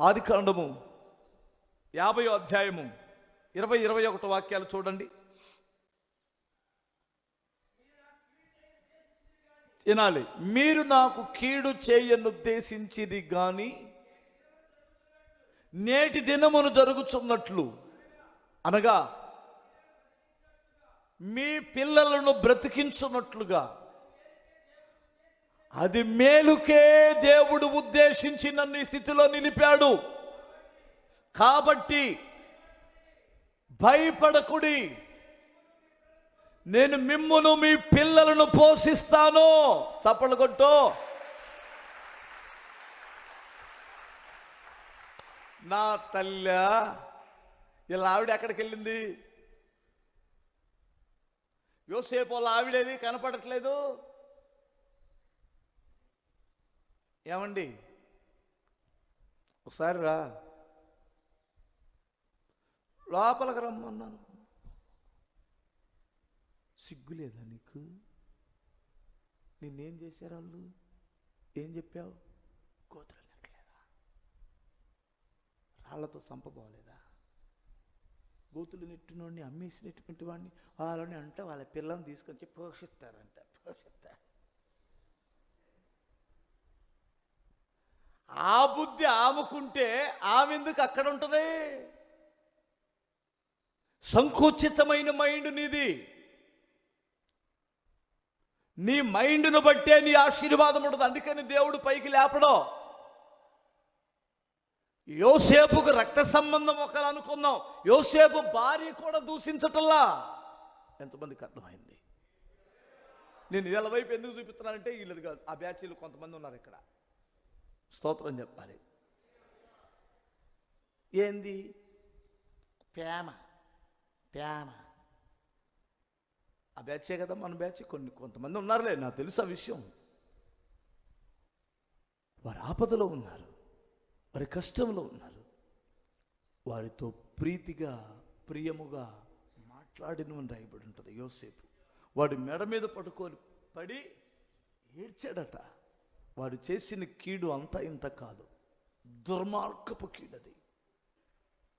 ఆది కాండము యాభై అధ్యాయము ఇరవై ఇరవై ఒకటి వాక్యాలు చూడండి. వినాలి. మీరు నాకు కీడు చేయనుద్దేశించిది కానీ నేటి దినమును జరుగుచున్నట్లు అనగా మీ పిల్లలను బ్రతికించున్నట్లుగా అది మేలుకే దేవుడు ఉద్దేశించి నన్ను ఈ స్థితిలో నిలిపాడు. కాబట్టి భయపడకుడి. నేను మిమ్మును మీ పిల్లలను పోషిస్తాను. చప్పలు కొట్టు. నా తల్లి ఇలా ఆవిడ ఎక్కడికి వెళ్ళింది? యోసేపు వాళ్ళ ఆవిడేది కనపడట్లేదు. ఏమండి? ఒకసారి రా. లోపలికి రమ్మన్నాను. సిగ్గులేదా నీకు? నిన్నేం చేశారు వాళ్ళు? ఏం చెప్పావు? కోతులు నెట్టలేదా? రాళ్ళతో చంపబోలేదా గోతులు నెట్టినోడిని అమ్మేసి నెట్టినటువంటి వాడిని వాళ్ళని అంట వాళ్ళ పిల్లల్ని తీసుకొచ్చి పోషిస్తారంట. ఆ బుద్ధి ఆమెకుంటే ఆమె ఎందుకు అక్కడ ఉంటుంది? సంకుచితమైన మైండ్ నీది. నీ మైండ్ను బట్టే నీ ఆశీర్వాదం ఉండదు. అందుకని దేవుడు పైకి లేపడం. యోసేపుకు రక్త సంబంధం ఒకరు అనుకున్నాం యోసేపు భార్య కూడా దూషించటల్లా ఎంతమందికి అర్థమైంది? నేను వీళ్ళ వైపు ఎందుకు చూపిస్తున్నానంటే వీళ్ళది కాదు. ఆ బ్యాచీలు కొంతమంది ఉన్నారు ఇక్కడ. స్తోత్రం చెప్పాలి ఏంది ప్రేమ ప్రేమ ఆ బ్యాచే కదా మన బ్యాచ్ కొన్ని కొంతమంది ఉన్నారులే నాకు తెలుసు ఆ విషయం వారు ఆపదలో ఉన్నారు వారి కష్టంలో ఉన్నారు వారితో ప్రీతిగా ప్రియముగా మాట్లాడిన రాయబడి ఉంటుంది యోసేపు వాడి మెడ మీద పడుకొని పడి ఏడ్చాడట వారు చేసిన కీడు అంతా ఇంత కాదు. దుర్మార్గపు కీడది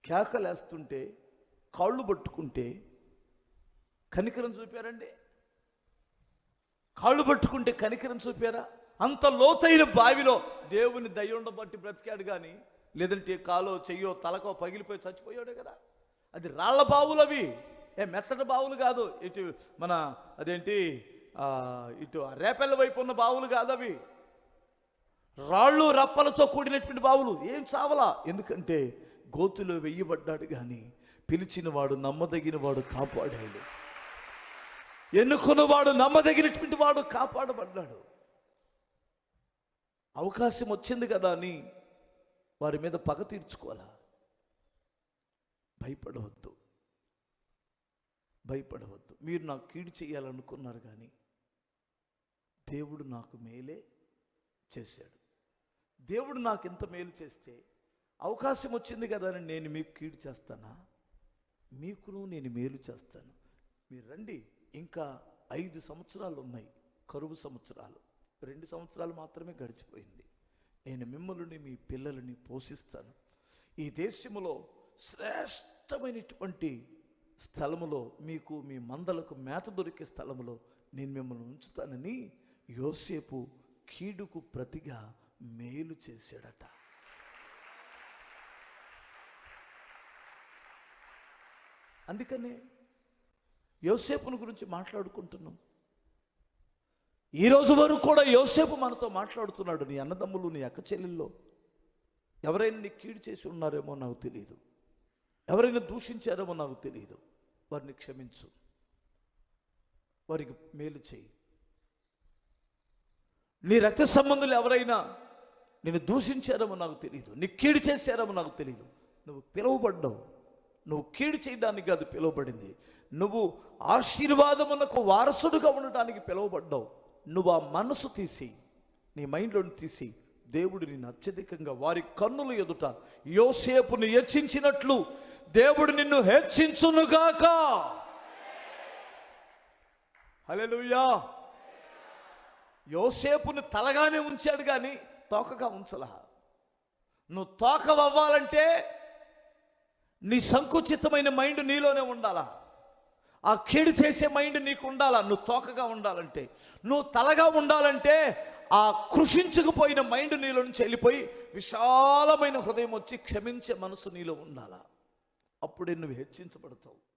కేకలేస్తుంటే కాళ్ళు పట్టుకుంటే కనికరం చూపారండి? కాళ్ళు పట్టుకుంటే కనికరం చూపారా? అంత లోతైన బావిలో దేవుని దయ్యుండ బట్టి బ్రతికాడు కానీ లేదంటే కాలో చెయ్యో తలకో పగిలిపోయి చచ్చిపోయాడు కదా. అది రాళ్ళ బావులు అవి. ఏ మెత్తటి బావులు కాదు. ఇటు మన అదేంటి? ఇటు రేపెల్ల వైపు ఉన్న బావులు కాదు అవి. రాళ్ళు రప్పలతో కూడినటువంటి బావులు ఏం చావలా? ఎందుకంటే గోతులో వెయ్యబడ్డాడు కానీ పిలిచిన వాడు నమ్మదగిన వాడు కాపాడాడు. ఎన్నుకున్నవాడు నమ్మదగినటువంటి వాడు కాపాడబడ్డాడు. అవకాశం వచ్చింది కదా అని వారి మీద పగ తీర్చుకోవాలా? భయపడవద్దు. భయపడవద్దు. మీరు నాకు కీడు చేయాలనుకున్నారు కానీ దేవుడు నాకు మేలే చేశాడు. దేవుడు నాకు ఇంత మేలు చేస్తే అవకాశం వచ్చింది కదా అని నేను మీకు కీడు చేస్తానా? మీకును నేను మేలు చేస్తాను. మీరు రండి. ఇంకా ఐదు సంవత్సరాలు ఉన్నాయి. కరువు సంవత్సరాలు. రెండు సంవత్సరాలు మాత్రమే గడిచిపోయింది. నేను మిమ్మల్ని మీ పిల్లలని పోషిస్తాను. ఈ దేశంలో శ్రేష్టమైనటువంటి స్థలములో మీకు మీ మందలకు మేత దొరికే స్థలములో నేను మిమ్మల్ని ఉంచుతానని యోసేపు కీడుకు ప్రతిగా మేలు చేశాడట. అందుకనే యోసేపుని గురించి మాట్లాడుకుంటున్నాం. ఈ రోజు వరకు కూడా యోసేపు మనతో మాట్లాడుతున్నాడు నీ అన్నదమ్ములు నీ అక్క చెల్లెల్లో. ఎవరైనా నీ కీడు చేసి ఉన్నారేమో నాకు తెలియదు ఎవరైనా దూషించారేమో నాకు తెలియదు వారిని క్షమించు. వారికి మేలు చేయి. నీ రక్త సంబంధులు ఎవరైనా నేను దూషించారేమో నాకు తెలియదు నీ కీడు చేశారేమో నాకు తెలియదు నువ్వు పిలువబడ్డావు. నువ్వు కీడు చేయడానికి కాదు పిలువబడింది. నువ్వు ఆశీర్వాదమునకు వారసుడుగా ఉండటానికి పిలువబడ్డావు. నువ్వు ఆ మనసు తీసి నీ మైండ్లోని తీసి దేవుడు నిన్ను అత్యధికంగా వారి కన్నుల ఎదుట యోసేపుని హెచ్చించినట్లు దేవుడు నిన్ను హెచ్చించునుగాక హలో యోసేపుని తలగానే ఉంచాడు కానీ తోకగా ఉంచలా నువ్వు తోకవవ్వాలంటే నీ సంకుచితమైన మైండ్ నీలోనే ఉండాలా? ఆ కీడు చేసే మైండ్ నీకు ఉండాలా? నువ్వు తోకగా ఉండాలంటే. నువ్వు తలగా ఉండాలంటే ఆ కృషించుకుపోయిన మైండ్ నీలో నుంచి వెళ్ళిపోయి విశాలమైన హృదయం వచ్చి క్షమించే మనసు నీలో ఉండాలా? అప్పుడే నువ్వు హెచ్చించబడతావు.